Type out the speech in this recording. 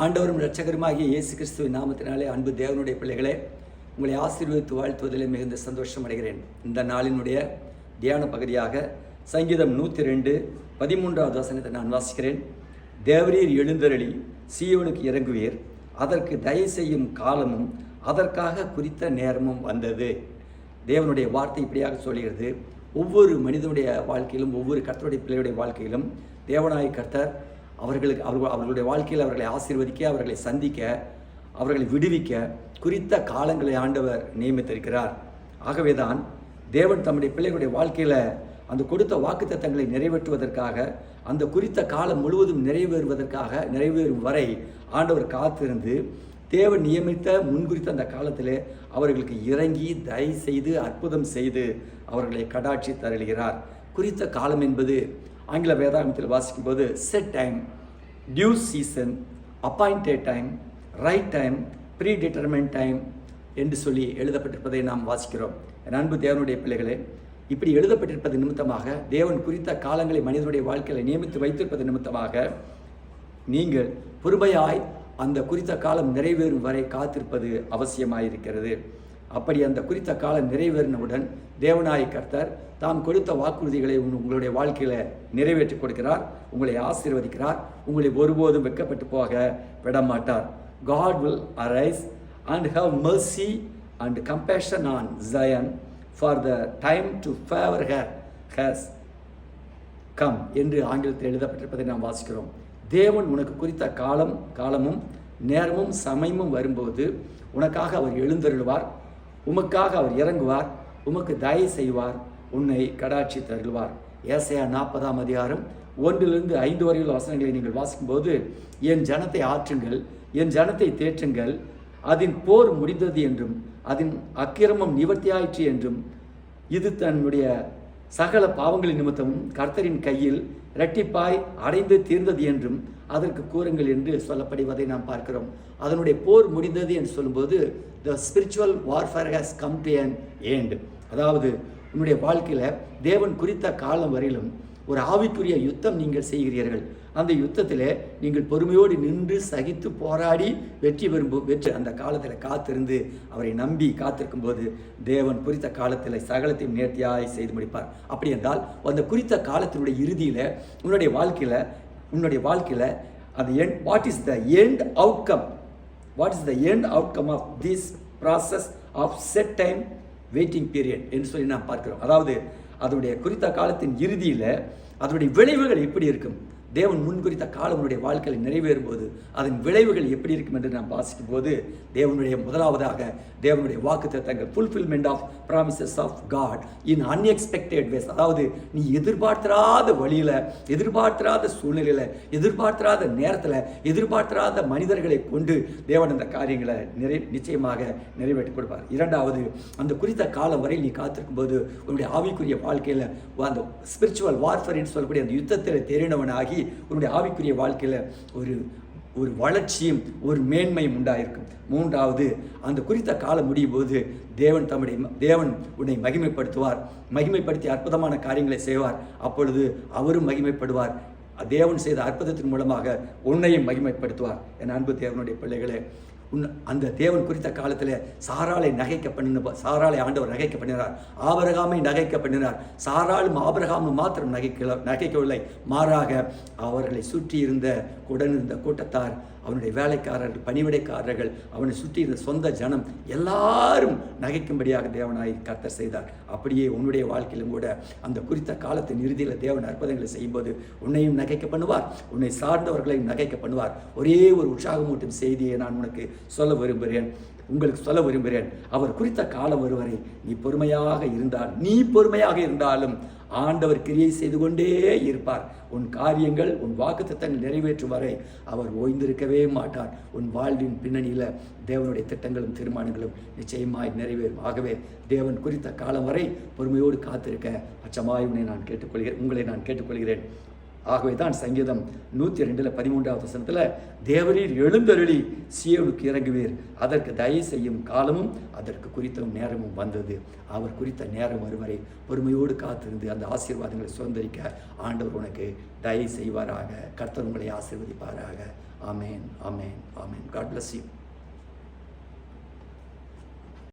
ஆண்டவரும் இரட்சகருமாகிய இயேசு கிறிஸ்துவின் நாமத்தினாலே அன்பு தேவனுடைய பிள்ளைகளே உங்களை ஆசீர்வதித்து வாழ்த்துவதிலே மிகுந்த சந்தோஷம் அடைகிறேன். இந்த நாளினுடைய தியான பகுதியாக சங்கீதம் நூற்றி ரெண்டு பதிமூன்றாவது வசனத்தை நான் வாசிக்கிறேன். தேவரீர் எழுந்தருளி சீயோனுக்கு இறங்குவீர். அதற்கு தயவு செய்யும் காலமும் அதற்காக குறித்த நேரமும் வந்தது. தேவனுடைய வார்த்தை இப்படியாக சொல்கிறது. ஒவ்வொரு மனிதனுடைய வாழ்க்கையிலும் ஒவ்வொரு கர்த்தருடைய பிள்ளையுடைய வாழ்க்கையிலும் தேவனாய் கர்த்தர் அவர்களுக்கு அவர்கள் அவர்களுடைய வாழ்க்கையில் அவர்களை ஆசீர்வதிக்க அவர்களை சந்திக்க அவர்களை விடுவிக்க குறித்த காலங்களை ஆண்டவர் நியமித்திருக்கிறார். ஆகவேதான் தேவன் தம்முடைய பிள்ளைகளுடைய வாழ்க்கையில் அந்த கொடுத்த வாக்குத்தத்தங்களை நிறைவேற்றுவதற்காக அந்த குறித்த காலம் முழுவதும் நிறைவேறுவதற்காக நிறைவேறும் வரை ஆண்டவர் காத்திருந்து தேவன் நியமித்த முன்குறித்த அந்த காலத்தில் அவர்களுக்கு இறங்கி தயவு செய்து அற்புதம் செய்து அவர்களை கடாட்சி தருகிறார் குறித்த காலம் என்பது ஆங்கில வேதாகமத்தில் வாசிக்கும் போது set time due season appointed time right time predetermined time என்று சொல்லி எழுதப்பட்டிருப்பதை நாம் வாசிக்கிறோம். என் அன்பு தேவனுடைய பிள்ளைகளே இப்படி எழுதப்பட்டிருப்பது நிமித்தமாக தேவன் குறித்த காலங்களை மனிதனுடைய வாழ்க்கையில் நியமித்து வைத்திருப்பது நிமித்தமாக நீங்கள் பொறுமையாய் அந்த குறித்த காலம் நிறைவேறும் வரை காத்திருப்பது அவசியமாயிருக்கிறது. அப்படி அந்த குறித்த காலம் நிறைவேறினவுடன் தேவநாய கர்த்தர் தாம் கொடுத்த வாக்குறுதிகளை உங்களுடைய வாழ்க்கையில் நிறைவேற்றி கொடுக்கிறார் உங்களை ஆசீர்வதிக்கிறார் உங்களை ஒருபோதும் வெட்கப்பட்டு போக விடமாட்டார். God will arise and have mercy and compassion on Zion for the time to favour her has come என்று ஆங்கிலத்தில் எழுதப்பட்டிருப்பதை நாம் வாசிக்கிறோம். தேவன் உனக்கு குறித்த காலம் காலமும் நேரமும் சமயமும் வரும்போது உனக்காக அவர் எழுந்தருள்வார். உமக்காக அவர் இறங்குவார் உமக்கு தயவு செய்வார் உன்னை கடாட்சி தருள்வார் ஏசையா நாற்பதாம் அதிகாரம் ஒன்றிலிருந்து ஐந்து வரையுள்ள வசனங்களை நீங்கள் வாசிக்கும்போது என் ஜனத்தை ஆற்றுங்கள் என் ஜனத்தை தேற்றுங்கள் அதன் போர் முடிந்தது என்றும் அதன் அக்கிரமம் நிவர்த்தியாயிற்று என்றும் இது தன்னுடைய சகல பாவங்களின் நிமித்தமும் கர்த்தரின் கையில் இரட்டிப்பாய் அடைந்து தீர்ந்தது என்றும் அதற்கு கூறுங்கள் என்று சொல்லப்படுவதை நாம் பார்க்கிறோம். அதனுடைய போர் முடிந்தது என்று சொல்லும்போது the spiritual warfare has come to an end அதாவது உன்னுடைய வாழ்க்கையில் தேவன் குறித்த காலம் வரையிலும் ஒரு ஆவிக்குரிய யுத்தம் நீங்கள் செய்கிறீர்கள். அந்த யுத்தத்தில் நீங்கள் பொறுமையோடு நின்று சகித்து போராடி வெற்றி பெறும் வெற்றி அந்த காலத்தில் காத்திருந்து அவரை நம்பி காத்திருக்கும் போது தேவன் குறித்த காலத்தில் சகலத்தையும் நேர்த்தியாய் செய்து முடிப்பார். அப்படி என்றால் அந்த குறித்த காலத்தினுடைய இறுதியில் உன்னுடைய வாழ்க்கையில் உன்னுடைய வாழ்க்கையில் அந்த end what is the end outcome what is the end outcome of this process of set time waiting period என்று சொல்லி நாம் பார்க்கிறோம். அதாவது அதனுடைய குறித்த காலத்தின் இறுதியில் அதனுடைய விளைவுகள் எப்படி இருக்கும்? தேவன் முன் குறித்த காலம் உன்னுடைய வாழ்க்கையில் நிறைவேறும் போது அதன் விளைவுகள் எப்படி இருக்கும் என்று நாம் வாசிக்கும் போது தேவனுடைய முதலாவதாக தேவனுடைய வாக்கு தத்தங்கள் fulfilment of promises of God in unexpected ways அதாவது நீ எதிர்பார்த்திராத வழியில் எதிர்பார்த்திராத சூழ்நிலையில் எதிர்பார்த்திராத நேரத்தில் எதிர்பார்த்திராத மனிதர்களை கொண்டு தேவன் அந்த காரியங்களை நிறை நிச்சயமாக நிறைவேற்றி கொடுப்பார். இரண்டாவது அந்த குறித்த காலம் வரை நீ காத்திருக்கும் போது உன்னுடைய ஆவிக்குரிய வாழ்க்கையில் அந்த ஸ்பிரிச்சுவல் வார்ஃபரின்னு சொல்லக்கூடிய அந்த யுத்தத்தில் உன்னுடைய ஆவிக்குரிய வாழ்க்கையில் ஒரு ஒரு வளர்ச்சியும் ஒரு மேன்மையும் உண்டாயிருக்கும். மூன்றாவது அந்த குறித்த காலம் முடியும் போது தேவன் தம்முடைய தேவன் உன்னை மகிமைப்படுத்துவார். மகிமைப்படுத்தி அற்புதமான காரியங்களை செய்வார். அப்பொழுது அவரும் மகிமைப்படுவார். தேவன் செய்த அற்புதத்தின் மூலமாக உன்னையும் மகிமைப்படுத்துவார். என் அன்பு தேவனுடைய பிள்ளைகளே உன் அந்த தேவன் குறித்த காலத்தில் சாராலை நகைக்க பண்ணின சாராலை ஆண்டவர் நகைக்க பண்ணினார் ஆபரகாமை நகைக்க பண்ணினார் சாராலும் ஆபரகாமும் மாத்திரம் நகைக்க நகைக்கவில்லை. மாறாக அவர்களை சுற்றி இருந்த உடனிருந்த கூட்டத்தார் அவனுடைய வேலைக்காரர்கள் பணிவிடைக்காரர்கள் அவனை சுற்றி இருந்த சொந்த ஜனம் எல்லாரும் நகைக்கும்படியாக தேவனாய் கர்த்தர் செய்தார். அப்படியே உன்னுடைய வாழ்க்கையிலும் கூட அந்த குறித்த காலத்தின் இறுதியில் தேவன் அற்புதங்களை செய்யும்போது உன்னையும் நகைக்க பண்ணுவார். உன்னை சார்ந்தவர்களையும் நகைக்க பண்ணுவார். ஒரே ஒரு உற்சாகமூட்டும் செய்தியை நான் உனக்கு சொல்ல விரும்புகிறேன். உங்களுக்கு சொல்ல விரும்புகிறேன். அவர் குறித்த காலம் ஒருவரை நீ பொறுமையாக இருந்தால் நீ பொறுமையாக இருந்தாலும் ஆண்டவர் கிரியை செய்து கொண்டே இருப்பார். உன் காரியங்கள் உன் வாக்குத்தத்தங்கள் நிறைவேற்றும் வரை அவர் ஓய்ந்திருக்கவே மாட்டார். உன் வாழ்வின் பின்னணியில் தேவனுடைய திட்டங்களும் தீர்மானங்களும் நிச்சயமாய் நிறைவேறும். ஆகவே தேவன் குறித்த காலம் வரை பொறுமையோடு காத்திருக்க அச்சமாய் உன்னை நான் கேட்டுக்கொள்கிறேன். உங்களை நான் கேட்டுக்கொள்கிறேன். ஆகவே தான் சங்கீதம் நூற்றி ரெண்டில் பதிமூன்றாவது வசனத்தில் தேவரீர் எழுந்தருளி சியோனுக்கு இறங்குவீர். அதற்கு தயவு செய்யும் காலமும் அதற்கு குறித்த நேரமும் வந்தது. அவர் குறித்த நேரம் வருவரை பொறுமையோடு காத்திருந்து அந்த ஆசீர்வாதங்களை சுதந்திரிக்க ஆண்டவர் உனக்கு தயவு செய்வாராக. கர்த்தர் உங்களை ஆசீர்வதிப்பாராக. ஆமேன் ஆமேன் ஆமேன். God bless you